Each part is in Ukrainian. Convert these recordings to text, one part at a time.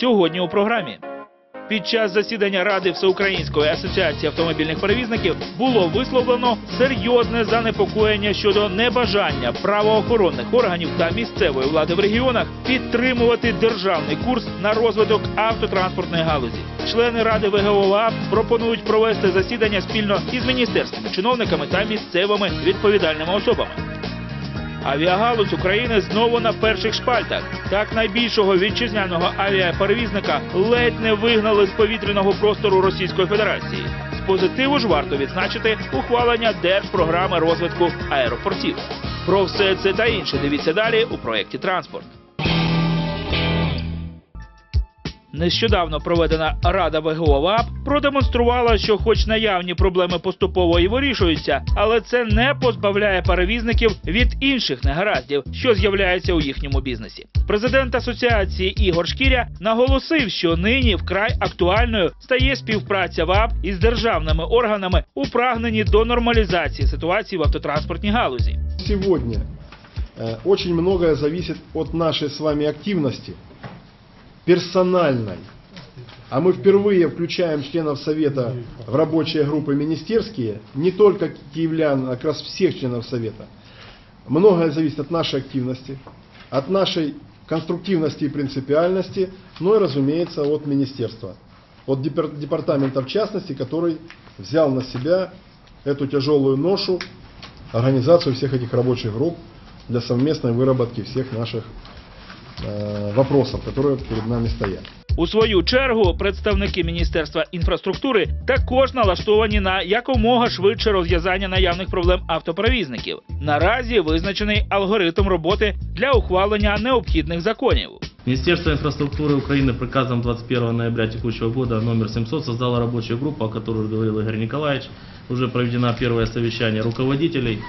сьогодні у програмі. Під час засідання Ради Всеукраїнської асоціації автомобільних перевізників було висловлено серйозне занепокоєння щодо небажання правоохоронних органів та місцевої влади в регіонах підтримувати державний курс на розвиток автотранспортної галузі. Члени ради ВГОА пропонують провести засідання спільно із міністерськими чиновниками та місцевими відповідальними особами. Авіагалузь України знову на перших шпальтах. Так найбільшого вітчизняного авіаперевізника ледь не вигнали з повітряного простору Російської Федерації. З позитиву ж варто відзначити ухвалення держпрограми розвитку аеропортів. Про все це та інше дивіться далі у проєкті Транспорт. Нещодавно проведена Рада ВГО ВАП продемонструвала, що, хоч наявні проблеми поступово і вирішуються, але це не позбавляє перевізників від інших негараздів, що з'являються у їхньому бізнесі. Президент асоціації Ігор Шкіря наголосив, що нині вкрай актуальною стає співпраця ВАП із державними органами у прагненні до нормалізації ситуації в автотранспортній галузі. Сегодня э, очень многое зависит от нашей с вами активности, персональной. А мы впервые включаем членов Совета в рабочие группы министерские, не только киевлян, а как раз всех членов Совета. Многое зависит от нашей активности, от нашей конструктивности и принципиальности, ну и, разумеется, от министерства. От депар- департамента в частности, который взял на себя эту тяжелую ношу организацию всех этих рабочих групп для совместной выработки всех наших вопросов, которые перед нами стоят. У свою чергу представники Міністерства інфраструктури також налаштовані на якомога швидше розв'язання наявних проблем автоперевізників. Наразі визначений алгоритм роботи для ухвалення необхідних законів. Министерство инфраструктуры Украины приказом 21 ноября текущего года номер 700 создало рабочую группу, о которой говорил Игорь Николаевич. Уже проведено первое совещание руководителей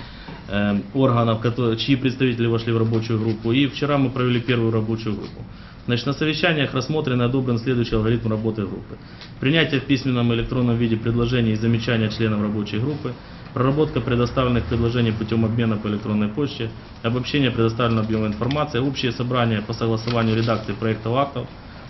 э, органов, которые, чьи представители вошли в рабочую группу. И вчера мы провели первую рабочую группу. Значит, на совещаниях рассмотрен и одобрен следующий алгоритм работы группы. Принятие в письменном и электронном виде предложений и замечания членов рабочей группы, проработка предоставленных предложений путем обмена по электронной почте, обобщение предоставленного объема информации, общее собрание по согласованию редакции проектов актов,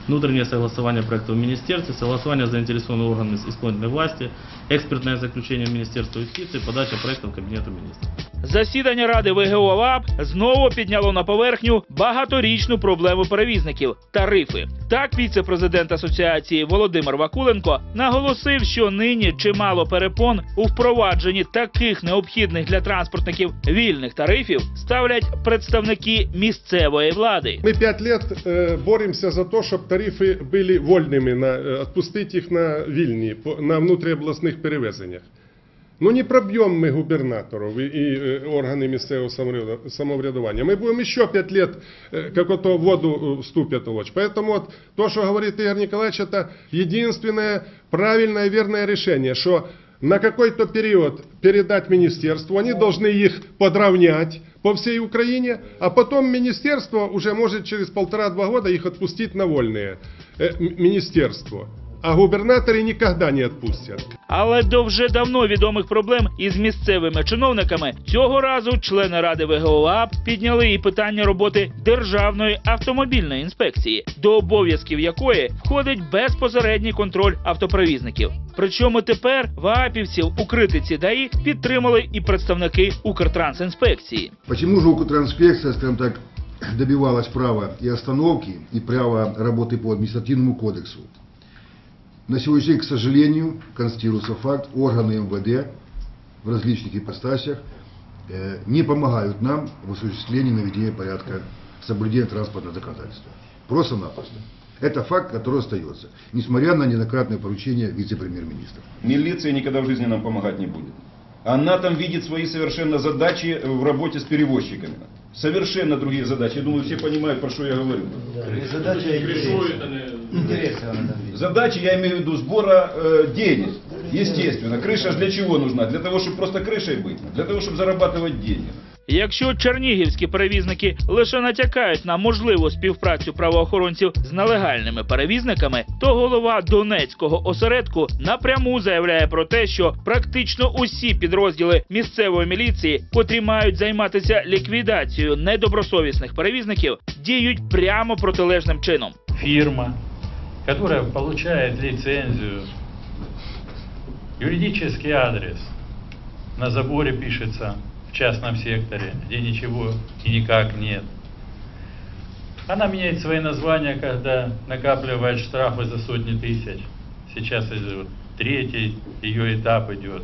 внутреннее согласование проекта в министерстве, согласование с заинтересованными органами исполнительной власти, экспертное заключение Министерства юстиции, подача проектов Кабинету министров. Засідання Ради ВГО ВАП знову підняло на поверхню багаторічну проблему перевізників тарифи. Так, віце-президент асоціації Володимир Вакуленко наголосив, що нині чимало перепон у впровадженні таких необхідних для транспортників вільних тарифів ставлять представники місцевої влади. Мы пять лет э, боремся за то, чтобы тарифы были вольными, на, э, отпустить их на вильні, по- на внутріобласних перевезеннях. Ну не пробьем мы губернаторов и, и органы місцевого самовряду- самоврядування. Мы будем еще пять лет как то воду э, ступят улочь. Поэтому вот то, что говорит Игорь Николаевич, это единственное правильное верное решение, что на какой-то период передать министерству, они должны их подравнять по всей Украине, а потом министерство уже может через полтора-два года их отпустить на вольные министерство. А губернаторы никогда не отпустят. Але до вже давно відомих проблем із місцевими чиновниками цього разу члени ради ВГОАП підняли і питання роботи Державної автомобільної інспекції, до обов'язків якої входить безпосередній контроль автоперевізників. Причому тепер ВААПівців у критиці ДАІ підтримали і представники Укртрансінспекції. Почему же Укртранспекция, скажем так, добивалась права и остановки, и права работы по административному кодексу? На сегодняшний день, к сожалению, констатируется факт, органы МВД в различных ипостасях э, не помогают нам в осуществлении наведения порядка соблюдения транспортного законодательства. Просто-напросто. Это факт, который остается, несмотря на неоднократные поручения вице-премьер-министра. Милиция никогда в жизни нам помогать не будет. Она там видит свои совершенно задачи в работе с перевозчиками. Совершенно другие задачи. Я думаю, все понимают, про что я говорю. Задача интереса она там видит. Задачи, я имею в виду, сбора э, денег. Естественно. Крыша ж для чего нужна? Для того, чтобы просто крышей быть. Для того, чтобы зарабатывать деньги. Якщо чернігівські перевізники лише натякають на можливу співпрацю правоохоронців з нелегальними перевізниками, то голова Донецького осередку напряму заявляє про те, що практично усі підрозділи місцевої міліції, котрі мають займатися ліквідацією недобросовісних перевізників, діють прямо протилежним чином. фірма которая получает лицензию, юридический адрес на заборе пишется в частном секторе, где ничего и никак нет. Она меняет свои названия, когда накапливает штрафы за сотни тысяч. Сейчас идет третий ее этап идет.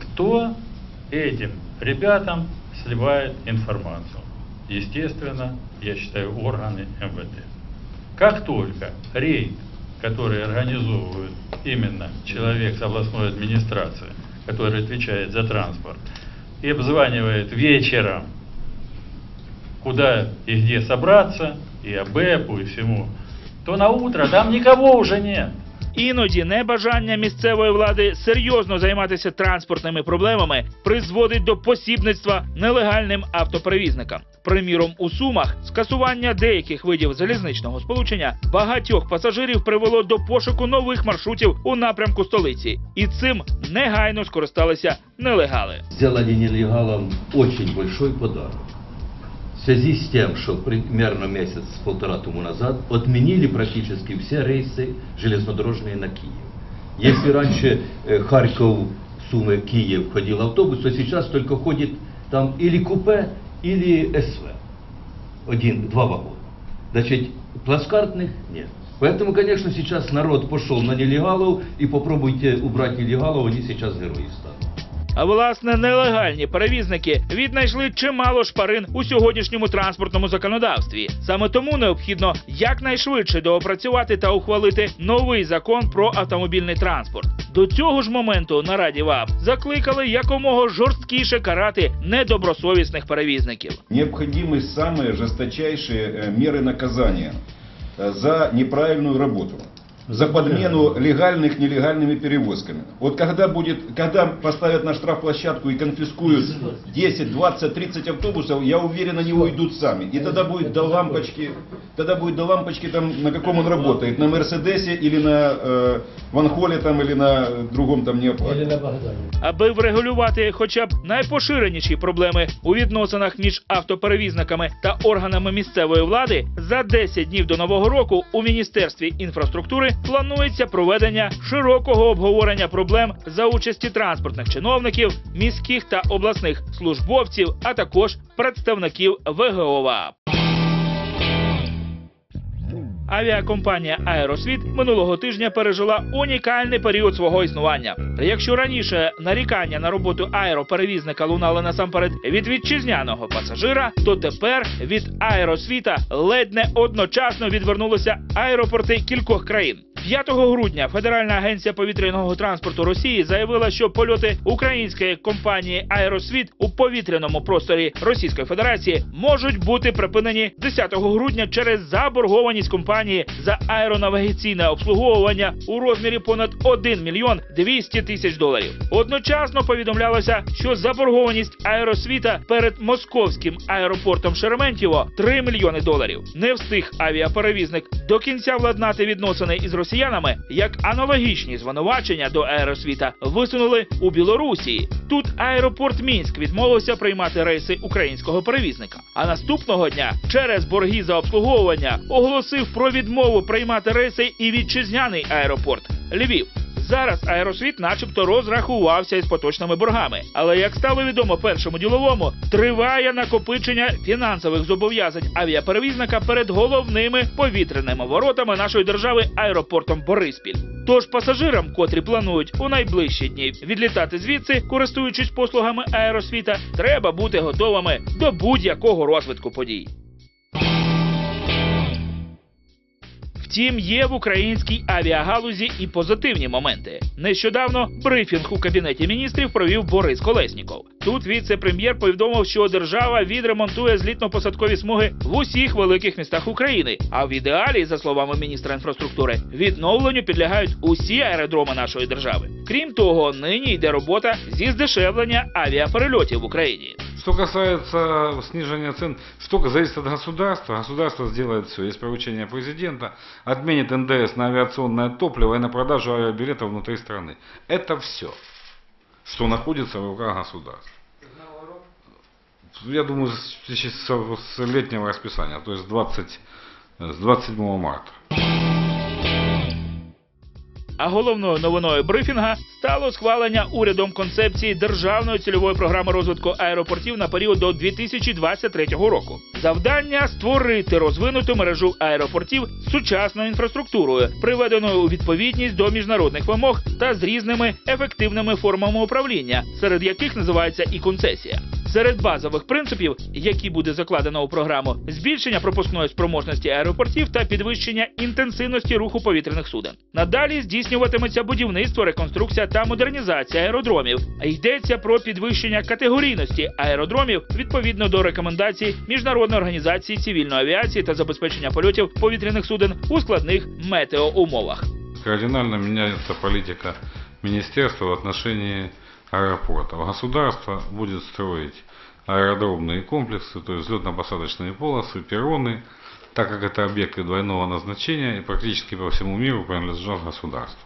Кто этим ребятам сливает информацию? Естественно, я считаю, органы МВД. Как только рейд, который организовывает именно человек с областной администрации, который отвечает за транспорт, и обзванивает вечером, куда и где собраться, и АБЭПу, и всему, то на утро там никого уже нет. Іноді небажання місцевої влади серйозно займатися транспортними проблемами призводить до посібництва нелегальним автоперевізникам Приміром, у Сумах скасування деяких видів залізничного сполучення багатьох пасажирів привело до пошуку нових маршрутів у напрямку столиці, і цим негайно скористалися нелегали. сделали нелегалам очень большой подарок. В связи с тем, что примерно месяц-полтора тому назад отменили практически все рейсы железнодорожные на Киев. Если раньше э, Харьков, Сумы, Киев ходил автобус, то сейчас только ходит там или купе, или СВ. Один, два вагона. Значит, плацкартных нет. Поэтому, конечно, сейчас народ пошел на нелегалов, и попробуйте убрать нелегалов, они сейчас герои станут. А власне нелегальні перевізники віднайшли чимало шпарин у сьогоднішньому транспортному законодавстві. Саме тому необхідно якнайшвидше доопрацювати та ухвалити новий закон про автомобільний транспорт. До цього ж моменту на Раді ВАП закликали якомога жорсткіше карати недобросовісних перевізників. Необходимы самые жесточайшие э, меры наказания э, за неправильную работу. За подмену легальных нелегальными перевозками. Вот когда будет, когда поставят на штрафплощадку и конфискуют 10, 20, 30 автобусов, я уверен, они уйдут сами. И тогда будет до лампочки, тогда будет до лампочки там, на каком он работает, на Мерседесе или на э, Ванхоле там или на другом там неоплате. Аби врегулювати хоча б найпоширеніші проблеми у відносинах між автоперевізниками та органами місцевої влади, за 10 днів до нового року у міністерстві інфраструктури планується проведення широкого обговорення проблем за участі транспортних чиновників, міських та обласних службовців, а також представників ВГОВАП. Авіакомпанія Аеросвіт минулого тижня пережила унікальний період свого існування. Якщо раніше нарікання на роботу аероперевізника лунали насамперед від вітчизняного пасажира, то тепер від аеросвіта ледь не одночасно відвернулися аеропорти кількох країн. 5 грудня Федеральна агенція повітряного транспорту Росії заявила, що польоти української компанії Аеросвіт у повітряному просторі Російської Федерації можуть бути припинені 10 грудня через заборгованість компанії за аеронавігаційне обслуговування у розмірі понад 1 мільйон 200 тисяч доларів. Одночасно повідомлялося, що заборгованість аеросвіта перед московським аеропортом Шереметьєво 3 мільйони доларів. Не встиг авіаперевізник до кінця владнати відносини із росіянами, як аналогічні звинувачення до аеросвіта висунули у Білорусі. Тут аеропорт Мінськ відмовився приймати рейси українського перевізника. А наступного дня через борги за обслуговування оголосив про відмову приймати рейси і вітчизняний аеропорт Львів. Зараз аеросвіт, начебто, розрахувався із поточними боргами. Але як стало відомо першому діловому, триває накопичення фінансових зобов'язань авіаперевізника перед головними повітряними воротами нашої держави аеропортом Бориспіль. Тож пасажирам, котрі планують у найближчі дні відлітати звідси, користуючись послугами аеросвіта, треба бути готовими до будь-якого розвитку подій. Втім, є в українській авіагалузі і позитивні моменти. Нещодавно брифінг у кабінеті міністрів провів Борис Колесніков. Тут віце-прем'єр повідомив, що держава відремонтує злітно-посадкові смуги в усіх великих містах України. А в ідеалі, за словами міністра інфраструктури, відновленню підлягають усі аеродроми нашої держави. Крім того, нині йде робота зі здешевлення авіаперельотів в Україні. Что касается снижения цен, штука зависит от государства. Государство сделает все. Есть поручение президента, отменит НДС на авиационное топливо и на продажу авиабилетов внутри страны. Это все, что находится в руках государства. Я думаю, с, с- летнего расписания, то есть 20, э, с 27 марта. А головною новиною брифінга стало схвалення урядом концепції державної цільової програми розвитку аеропортів на період до 2023 року. Завдання створити розвинуту мережу аеропортів з сучасною інфраструктурою, приведеною у відповідність до міжнародних вимог та з різними ефективними формами управління, серед яких називається і концесія. Серед базових принципів, які буде закладено у програму, збільшення пропускної спроможності аеропортів та підвищення інтенсивності руху повітряних суден. Надалі здійснюватиметься будівництво, реконструкція та модернізація аеродромів. А йдеться про підвищення категорійності аеродромів відповідно до рекомендацій Міжнародної організації цивільної авіації та забезпечення польотів повітряних суден у складних метеоумовах. Кардинально меняется политика министерства в отношении аэропортов. Государство будет строить аэродромные комплексы, то есть взлетно-посадочные полосы, перроны, так как это объекты двойного назначения и практически по всему миру принадлежат государству.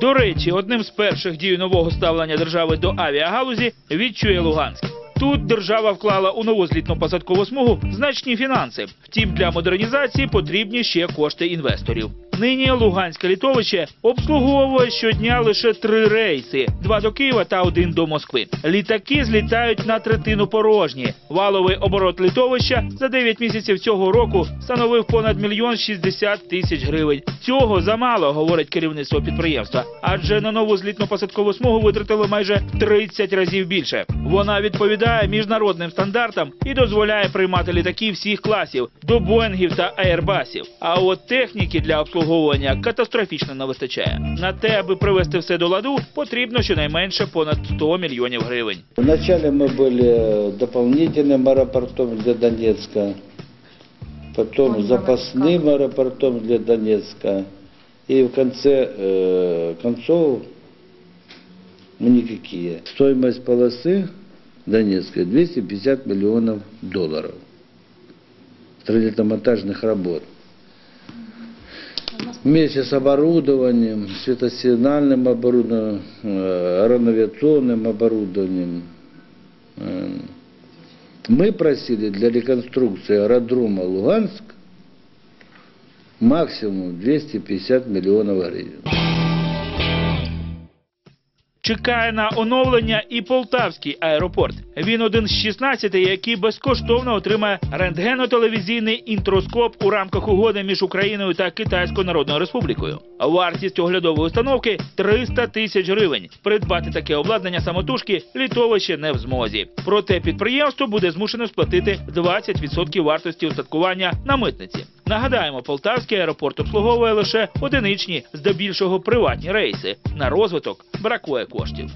До речі, одним з перших дій нового ставлення держави до авіагалузі відчує Луганськ. Тут держава вклала у нову злітно-посадкову смугу значні фінанси. Втім, для модернізації потрібні ще кошти інвесторів. Нині Луганське літовище обслуговує щодня лише три рейси: два до Києва та один до Москви. Літаки злітають на третину порожні. Валовий оборот літовища за 9 місяців цього року становив понад мільйон 60 тисяч гривень. Цього замало, говорить керівництво підприємства. Адже на нову злітно-посадкову смугу витратили майже 30 разів більше. Вона відповідає міжнародним стандартам і дозволяє приймати літаки всіх класів до Боїнгів та Аербасів. А от техніки для обслуговування катастрофічно не вистачає. На те, аби привести все до ладу, потрібно щонайменше понад 100 мільйонів гривень. Вначале мы были дополнительным аэропортом для Донецка, потом запасным аэропортом для Донецка, и в конце э, концов мы никакие. Стоимость полосы Донецкой 250 миллионов долларов строительно-монтажных работ. Вместе с оборудованием, светосигнальным оборудованием, э, аэронавиационным оборудованием. Э, Мы просили для реконструкции аэродрома Луганск максимум 250 миллионов гривен. Чекає на оновлення і Полтавський аеропорт. Він один з 16, який безкоштовно отримає рентгенотелевізійний інтроскоп у рамках угоди між Україною та Китайською Народною Республікою. Вартість оглядової установки 300 тисяч гривень. Придбати таке обладнання самотужки літовище не в змозі. Проте підприємство буде змушено сплатити 20% вартості устаткування на митниці. Нагадаємо, Полтавський аеропорт обслуговує лише одиничні, здебільшого приватні рейси. На розвиток бракує коштів.